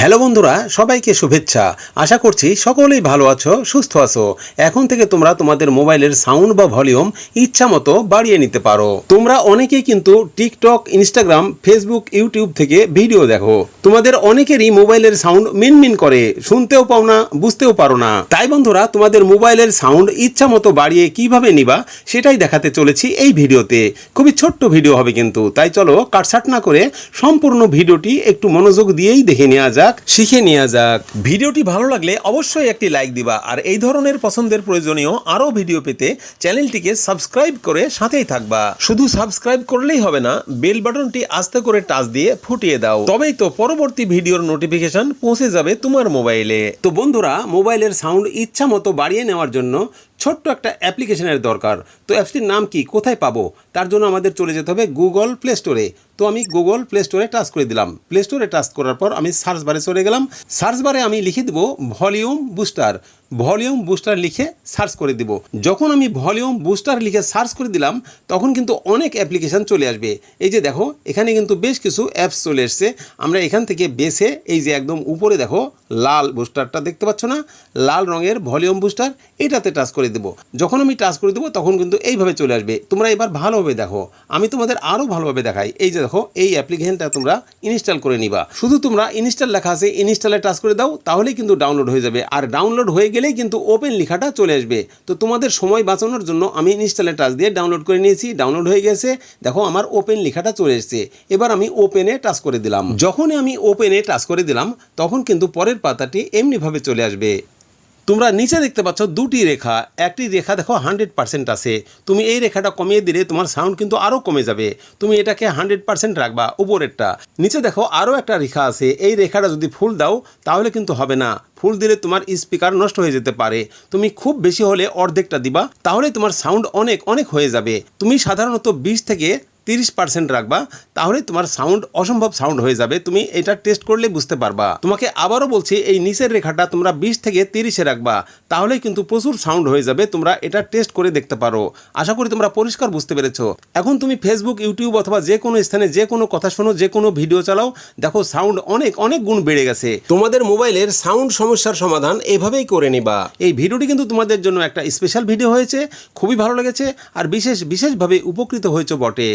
Hello বন্ধুরা, সবাইকে শুভেচ্ছা। আশা করছি সকলেই ভালো আছো, সুস্থ আছো। এখন থেকে তোমরা তোমাদের মোবাইলের সাউন্ড বা ভলিউম ইচ্ছা মতো বাড়িয়ে নিতে পারো। তোমরা অনেকেই কিন্তু টিকটক, ইনস্টাগ্রাম, ফেসবুক, ইউটিউব থেকে ভিডিও দেখো। তোমাদের অনেকেরই মোবাইলের সাউন্ড মিনমিন করে, শুনতেও পাও না, বুঝতেও পারো না। তাই বন্ধুরা, তোমাদের মোবাইলের সাউন্ড ইচ্ছা মতো বাড়িয়ে কীভাবে নিবা, সেটাই দেখাতে চলেছি এই ভিডিওতে। খুবই ছোট্ট ভিডিও হবে কিন্তু, তাই চলো কাটসাট না করে সম্পূর্ণ ভিডিওটি একটু মনোযোগ দিয়েই দেখে নেওয়া যাক, শিখে নেওয়া যাক। ভিডিওটি ভালো লাগলে অবশ্যই একটি লাইক দিবা। আর এই ধরনের পছন্দের প্রয়োজনীয় আরও ভিডিও পেতে চ্যানেলটিকে সাবস্ক্রাইব করে সাথেই থাকবা। শুধু সাবস্ক্রাইব করলেই হবে না, বেল বাটনটি আস্তে করে টাচ দিয়ে ফুটিয়ে দাও। তবেই তো পরবর্তী ভিডিওর নোটিফিকেশন পৌঁছে যাবে তোমার মোবাইলে। তো বন্ধুরা, মোবাইলের সাউন্ড ইচ্ছা মতো বাড়িয়ে নেওয়ার জন্য ছোট্ট একটা অ্যাপ্লিকেশনের দরকার। তো অ্যাপসটির নাম কি? কোথায় পাবো? তার জন্য আমাদের চলে যেতে হবে গুগল প্লে স্টোরে। তো আমি গুগল প্লে স্টোরে টাচ করে দিলাম। প্লে স্টোরে টাচ করার পর আমি সার্চ বারে চলে গেলাম। সার্চ বারে আমি লিখে দেবো ভলিউম বুস্টার। ভলিউম বুস্টার লিখে সার্চ করে দিব। যখন আমি ভলিউম বুস্টার লিখে সার্চ করে দিলাম, তখন কিন্তু অনেক অ্যাপ্লিকেশান চলে আসবে। এই যে দেখো, এখানে কিন্তু বেশ কিছু অ্যাপস চলে এসছে। আমরা এখান থেকে বেছে এই যে একদম উপরে দেখো, লাল বুস্টারটা দেখতে পাচ্ছ না? লাল রঙের ভলিউম বুস্টার, এটাতে টাচ করে দেবো। যখন আমি টাচ করে দেবো, তখন কিন্তু এইভাবে চলে আসবে। তোমরা এবার ভালোভাবে দেখো। আমি তোমাদের আরও ভালোভাবে দেখাই। এই যে দেখো, এই অ্যাপ্লিকেশনটা তোমরা ইনস্টল করে নিবা। শুধু তোমরা ইনস্টল লেখা আছে, ইনস্টলে টাচ করে দাও, তাহলেই কিন্তু ডাউনলোড হয়ে যাবে। আর ডাউনলোড হয়ে গেলেই কিন্তু ওপেন লেখাটা চলে আসবে। তো তোমাদের সময় বাঁচানোর জন্য আমি ইনস্টলে টাচ দিয়ে ডাউনলোড করে নিয়েছি ডাউনলোড হয়ে গেছে। দেখো আমার ওপেন লেখাটা চলে এসছে। এবার আমি ওপেনে টাচ করে দিলাম। যখনই আমি ওপেনে টাচ করে দিলাম, তখন কিন্তু পরের পাতাটি এমনিভাবে চলে আসবে। তোমরা নিচে দেখতে পাচ্ছ দুটি রেখা। একটি রেখা দেখো হান্ড্রেড পার্সেন্ট আছে। তুমি এই রেখাটা কমিয়ে দিলে তোমার সাউন্ড কিন্তু আরও কমে যাবে। তুমি এটাকে হান্ড্রেড পার্সেন্ট রাখবা উপরেরটা। নিচে দেখো আরও একটা রেখা আছে। এই রেখাটা যদি ফুল দাও, তাহলে কিন্তু হবে না। ফুল দিলে তোমার স্পিকার নষ্ট হয়ে যেতে পারে। তুমি খুব বেশি হলে অর্ধেকটা দিবা, তাহলে তোমার সাউন্ড অনেক অনেক হয়ে যাবে। তুমি সাধারণত বিশ থেকে তিরিশ পার্সেন্ট রাখবা, তাহলে তোমার সাউন্ড অসম্ভব সাউন্ড হয়ে যাবে। তুমি এটা টেস্ট করলে বুঝতে পারবা। তোমাকে আবারও বলছি, এই নিচের রেখাটা তোমরা বিশ থেকে তিরিশে রাখবা তাহলে কিন্তু প্রচুর সাউন্ড হয়ে যাবে, তোমরা এটা টেস্ট করে দেখতে পারো। আশা করি তোমরা পরিষ্কার বুঝতে পেরেছ। এখন তুমি ফেসবুক ইউটিউব অথবা যে কোনো স্থানে যে কোনো কথা শোনো যে কোনো ভিডিও চালাও, দেখো সাউন্ড অনেক অনেক গুণ বেড়ে গেছে। তোমাদের মোবাইলের সাউন্ড সমস্যার সমাধান এভাবেই করে নিবা। এই ভিডিওটি কিন্তু তোমাদের জন্য একটা স্পেশাল ভিডিও হয়েছে, খুবই ভালো লেগেছে, আর বিশেষ, বিশেষভাবে উপকৃত হয়েছে বটে।